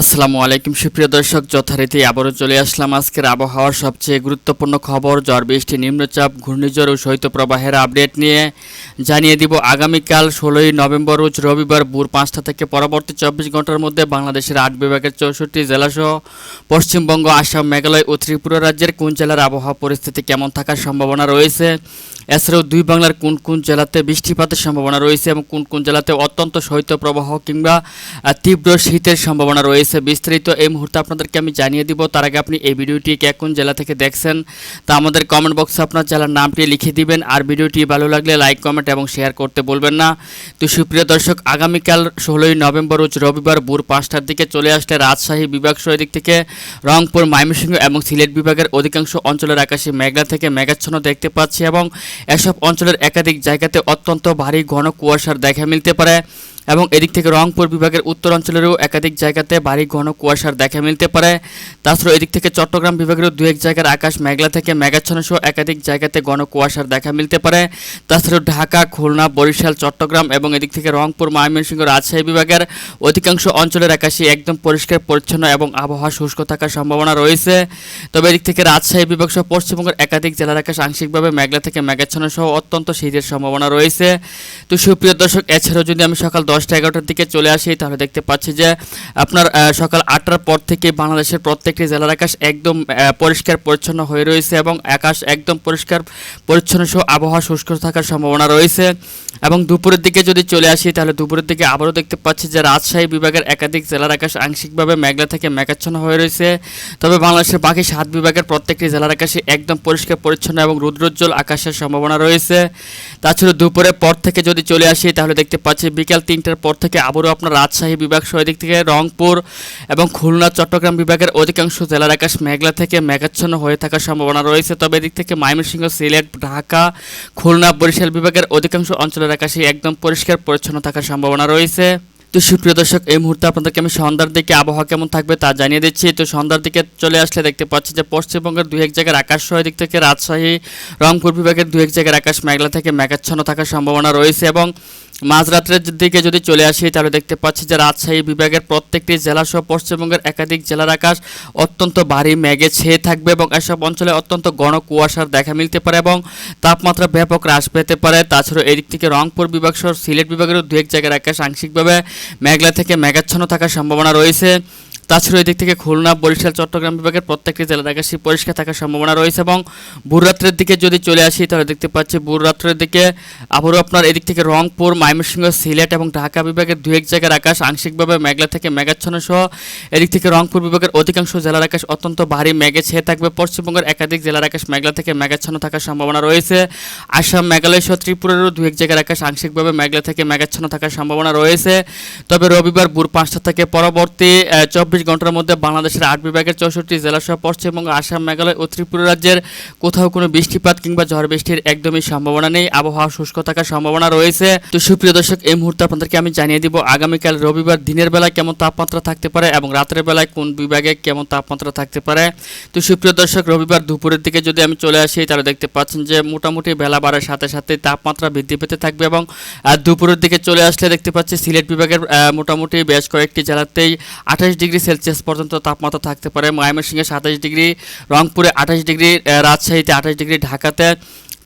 আসসালামু আলাইকুম, সুপ্রিয় দর্শক, যথারীতি আবারও চলে আসলাম আজকের আবহাওয়ার সবচেয়ে গুরুত্বপূর্ণ খবর। ঝড় বৃষ্টি, নিম্নচাপ, ঘূর্ণিঝড় ও শৈত্যপ্রবাহের আপডেট নিয়ে জানিয়ে দিব আগামীকাল ষোলোই নভেম্বর, রোজ রবিবার ভোর পাঁচটা থেকে পরবর্তী চব্বিশ ঘণ্টার মধ্যে বাংলাদেশের আট বিভাগের চৌষট্টি জেলাসহ পশ্চিমবঙ্গ, আসাম, মেঘালয় ও ত্রিপুরা রাজ্যের কোন জেলার আবহাওয়া পরিস্থিতি কেমন থাকার সম্ভাবনা রয়েছে, এছাড়াও দুই বাংলার কোন কোন জেলাতে বৃষ্টিপাতের সম্ভাবনা রয়েছে এবং কোন কোন জেলাতে অত্যন্ত শৈত্যপ্রবাহ কিংবা তীব্র শীতের সম্ভাবনা রয়েছে। বিস্তারিত এই মুহূর্তে আপনাদেরকে আমি জানিয়ে দিব। তার আগে আপনি এই ভিডিওটি কে কোন জেলা থেকে দেখছেন, তা আমাদের কমেন্ট বক্সে আপনার জেলার নামটি লিখে দিবেন। আর ভিডিওটি ভালো লাগলে লাইক কমেন্ট এবং শেয়ার করতে বলবেন না। তো সুপ্রিয় দর্শক, আগামীকাল ষোলোই নভেম্বর, রোজ রবিবার ভোর পাঁচটার দিকে চলে আসলে রাজশাহী বিভাগ সহ এদিক থেকে রংপুর, ময়মনসিংহ এবং সিলেট বিভাগের অধিকাংশ অঞ্চলের আকাশে মেঘলা থেকে মেঘাচ্ছন্ন দেখতে পাচ্ছি এবং এসব অঞ্চলের একাধিক জায়গাতে অত্যন্ত ভারী ঘন কুয়াশার দেখা মিলতে পারে। এবং এদিক থেকে রংপুর বিভাগের উত্তর অঞ্চলেরও একাধিক জায়গাতে ভারী ঘন কুয়াশার দেখা মিলতে পারে। তাছাড়াও এদিক থেকে চট্টগ্রাম বিভাগেরও দু এক জায়গার আকাশ মেঘলা থেকে মেঘাচ্ছন্ন সহ একাধিক জায়গাতে ঘন কুয়াশার দেখা মিলতে পারে। তাছাড়াও ঢাকা, খুলনা, বরিশাল, চট্টগ্রাম এবং এদিক থেকে রংপুর, ময়মনসিংহ, রাজশাহী বিভাগের অধিকাংশ অঞ্চলের আকাশে একদম পরিষ্কার, পরিচ্ছন্ন এবং আবহাওয়া শুষ্ক থাকার সম্ভাবনা রয়েছে। তবে এদিক থেকে রাজশাহী বিভাগ সহ পশ্চিমবঙ্গের একাধিক জেলার আকাশ আংশিকভাবে মেঘলা থেকে মেঘাচ্ছন্ন সহ অত্যন্ত শীতের সম্ভাবনা রয়েছে। তো সুপ্রিয় দর্শক, এছাড়াও যদি আমি সকাল দশটা এগারোটার দিকে চলে আসি, তাহলে দেখতে পাচ্ছি যে আপনার সকাল আটটার পর থেকে বাংলাদেশের প্রত্যেকটি জেলার আকাশ একদম পরিষ্কার পরিচ্ছন্ন হয়ে রয়েছে এবং আকাশ একদম পরিষ্কার পরিচ্ছন্ন সহ, আবহাওয়া শুষ্ক থাকার সম্ভাবনা রয়েছে। এবং দুপুরের দিকে যদি চলে আসি, তাহলে দুপুরের দিকে আবারও দেখতে পাচ্ছি যে রাজশাহী বিভাগের একাধিক জেলার আকাশ আংশিকভাবে মেঘলা থেকে মেঘাচ্ছন্ন হয়ে রয়েছে। তবে বাংলাদেশের বাকি সাত বিভাগের প্রত্যেকটি জেলার আকাশে একদম পরিষ্কার পরিচ্ছন্ন এবং রুদ্রোজ্জ্বল আকাশের সম্ভাবনা রয়েছে। তাছাড়া দুপুরের পর থেকে যদি চলে আসি, তাহলে দেখতে পাচ্ছি বিকাল তিনটার পর থেকে আবারও আপনার রাজশাহী বিভাগ সহ দিক থেকে রংপুর এবং খুলনা, চট্টগ্রাম বিভাগের অধিকাংশ জেলার আকাশ মেঘলা থেকে মেঘাচ্ছন্ন হয়ে থাকার সম্ভাবনা রয়েছে। তবে এদিক থেকে ময়মনসিংহ, সিলেট, ঢাকা, খুলনা, বরিশাল বিভাগের অধিকাংশ অঞ্চলের আকাশে একদম পরিষ্কার পরিচ্ছন্ন থাকার সম্ভাবনা রয়েছে। তো সুপ্রিয় দর্শক, এই মুহূর্তে আপনাদেরকে আমি সন্ধ্যার দিকে আবহাওয়া কেমন থাকবে তা জানিয়ে দিচ্ছি। তো সন্ধ্যার দিকে চলে আসলে দেখতে পাচ্ছি যে পশ্চিমবঙ্গের দুই এক জায়গার আকাশ সহ দিক থেকে রাজশাহী, রংপুর বিভাগের দুই এক জায়গার আকাশ মেঘলা থেকে মেঘাচ্ছন্ন থাকার সম্ভাবনা রয়েছে এবং মাঝরাত্রের দিকে যদি চলে আসি, তাহলে দেখতে পাচ্ছি যে রাজশাহী বিভাগের প্রত্যেকটি জেলা সহ পশ্চিমবঙ্গের একাধিক জেলার আকাশ অত্যন্ত ভারী মেঘে ছেয়ে থাকবে এবং এসব অঞ্চলে অত্যন্ত ঘন কুয়াশার দেখা মিলতে পারে এবং তাপমাত্রা ব্যাপক হ্রাস পেতে পারে। তাছাড়াও এদিক থেকে রংপুর বিভাগ সহ সিলেট বিভাগেরও দু এক জায়গার আকাশ আংশিকভাবে মেঘলা থেকে মেঘাচ্ছন্ন থাকার সম্ভাবনা রয়েছে। তাছাড়াও এদিক থেকে খুলনা, বরিশাল, চট্টগ্রাম বিভাগের প্রত্যেকটি জেলার আকাশে পরিষ্কার থাকার সম্ভাবনা রয়েছে এবং ভোররাত্রের দিকে যদি চলে আসি, তাহলে দেখতে পাচ্ছি ভোররাত্রের দিকে আবারও আপনার এদিক থেকে রংপুর, ময়মনসিংহ, সিলেট এবং ঢাকা বিভাগের দু এক জায়গার আকাশ আংশিকভাবে মেঘলা থেকে মেঘাচ্ছন্ন সহ। এদিক থেকে রংপুর বিভাগের অধিকাংশ জেলার আকাশ অত্যন্ত ভারী মেঘে ছেয়ে থাকবে। পশ্চিমবঙ্গের একাধিক জেলার আকাশ মেঘলা থেকে মেঘাচ্ছন্ন থাকার সম্ভাবনা রয়েছে। আসাম, মেঘালয় সহ ত্রিপুরারও দু এক জায়গার আকাশ আংশিকভাবে মেঘলা থেকে মেঘাচ্ছন্ন থাকার সম্ভাবনা রয়েছে। তবে রবিবার ভোর পাঁচটা থেকে পরবর্তী চব্বিশ ঘণ্টার মধ্যে বাংলাদেশের আট বিভাগের চৌষট্টি জেলা সহ পশ্চিমবঙ্গ, আসাম, মেঘালয় ও ত্রিপুরা রাজ্যের কোথাও কোনো বৃষ্টিপাত কিংবা ঝড় বৃষ্টির একদমই সম্ভাবনা নেই। আবহাওয়া শুষ্ক থাকার সম্ভাবনা রয়েছে। তো সুপ্রিয় দর্শক, এই মুহূর্তে আপনাদেরকে আমি জানিয়ে দিব, আগামীকাল রবিবার দিনের বেলায় কেমন তাপমাত্রা থাকতে পারে এবং রাতের বেলায় কোন বিভাগে কেমন তাপমাত্রা থাকতে পারে। তো সুপ্রিয় দর্শক, রবিবার দুপুরের দিকে যদি আমি চলে আসি, তাহলে দেখতে পাচ্ছেন যে মোটামুটি বেলা বাড়ার সাথে সাথে তাপমাত্রা বৃদ্ধি পেতে থাকবে এবং দুপুরের দিকে চলে আসলে দেখতে পাচ্ছি সিলেট বিভাগের মোটামুটি বেশ কয়েকটি জেলাতেই আঠাশ ডিগ্রি সেলসিয়াস পর্যন্ত তাপমাত্রা থাকতে পারে। ময়মনসিংহে সাতাশ ডিগ্রি, রংপুরে আঠাশ ডিগ্রি রাজশাহীতে আঠাশ ডিগ্রি, ঢাকাতে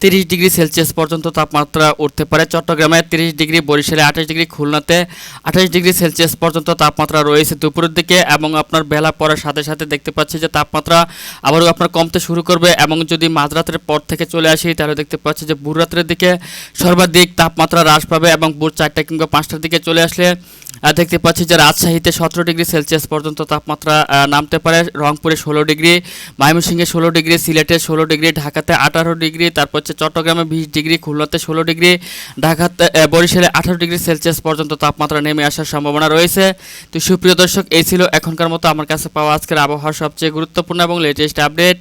তিরিশ ডিগ্রি সেলসিয়াস পর্যন্ত তাপমাত্রা উঠতে পারে। চট্টগ্রামে তিরিশ ডিগ্রি, বরিশালে আঠাশ ডিগ্রি, খুলনাতে আঠাশ ডিগ্রি সেলসিয়াস পর্যন্ত তাপমাত্রা রয়েছে দুপুরের দিকে এবং আপনার বেলা পড়ার সাথে সাথে দেখতে পাচ্ছি যে তাপমাত্রা আবারও আপনার কমতে শুরু করবে এবং যদি মাঝরাতের পর থেকে চলে আসি, তাহলে দেখতে পাচ্ছি যে ভোর রাত্রের দিকে সর্বাধিক তাপমাত্রা হ্রাস পাবে এবং ভোর চারটা কিংবা পাঁচটার দিকে চলে আসলে দেখতে পাচ্ছি যে রাজশাহীতে সতেরো ডিগ্রি সেলসিয়াস পর্যন্ত তাপমাত্রা নামতে পারে। রংপুরে ষোলো ডিগ্রি, ময়মনসিংহে ষোলো ডিগ্রি, সিলেটে ষোলো ডিগ্রি, ঢাকাতে আঠারো ডিগ্রি, তারপর হচ্ছে চট্টগ্রামে বিশ ডিগ্রি, খুলনাতে ষোলো ডিগ্রি, ঢাকাতে বরিশালে আঠারো ডিগ্রি সেলসিয়াস পর্যন্ত তাপমাত্রা নেমে আসার সম্ভাবনা রয়েছে। তো সুপ্রিয় দর্শক, এই ছিল এখনকার মতো আমার কাছে পাওয়া আজকের আবহাওয়ার সবচেয়ে গুরুত্বপূর্ণ এবং লেটেস্ট আপডেট